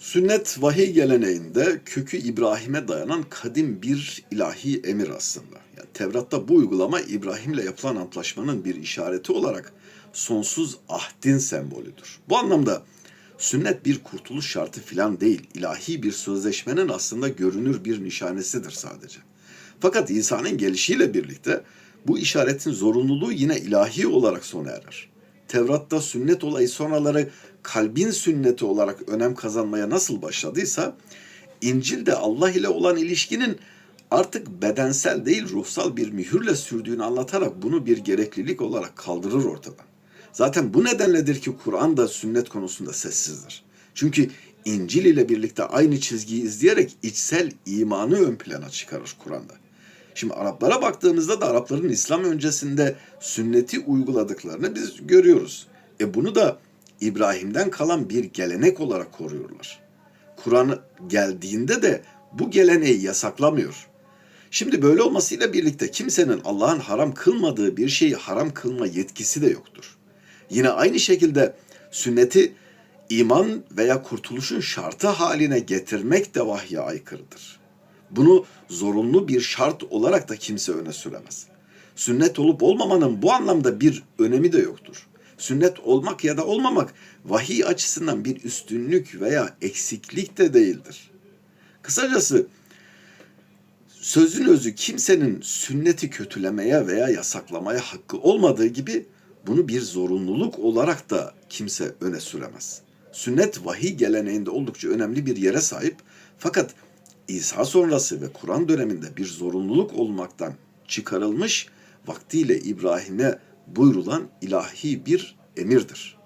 Sünnet vahiy geleneğinde kökü İbrahim'e dayanan kadim bir ilahi emir aslında. Yani Tevrat'ta bu uygulama İbrahim'le yapılan antlaşmanın bir işareti olarak sonsuz ahdin sembolüdür. Bu anlamda sünnet bir kurtuluş şartı filan değil, ilahi bir sözleşmenin aslında görünür bir nişanesidir sadece. Fakat İsa'nın gelişiyle birlikte bu işaretin zorunluluğu yine ilahi olarak sona erer. Tevrat'ta sünnet olayı sonraları kalbin sünneti olarak önem kazanmaya nasıl başladıysa, İncil'de Allah ile olan ilişkinin artık bedensel değil ruhsal bir mühürle sürdüğünü anlatarak bunu bir gereklilik olarak kaldırır ortadan. Zaten bu nedenledir ki Kur'an da sünnet konusunda sessizdir. Çünkü İncil ile birlikte aynı çizgiyi izleyerek içsel imanı ön plana çıkarır Kur'an'da. Şimdi Araplara baktığımızda da Arapların İslam öncesinde sünneti uyguladıklarını biz görüyoruz. E bunu da İbrahim'den kalan bir gelenek olarak koruyorlar. Kur'an geldiğinde de bu geleneği yasaklamıyor. Şimdi böyle olmasıyla birlikte kimsenin Allah'ın haram kılmadığı bir şeyi haram kılma yetkisi de yoktur. Yine aynı şekilde sünneti iman veya kurtuluşun şartı haline getirmek de vahye aykırıdır. Bunu zorunlu bir şart olarak da kimse öne süremez. Sünnet olup olmamanın bu anlamda bir önemi de yoktur. Sünnet olmak ya da olmamak vahiy açısından bir üstünlük veya eksiklik de değildir. Kısacası sözün özü kimsenin sünneti kötülemeye veya yasaklamaya hakkı olmadığı gibi bunu bir zorunluluk olarak da kimse öne süremez. Sünnet vahiy geleneğinde oldukça önemli bir yere sahip fakat İsa sonrası ve Kur'an döneminde bir zorunluluk olmaktan çıkarılmış vaktiyle İbrahim'e buyrulan ilahi bir emirdir.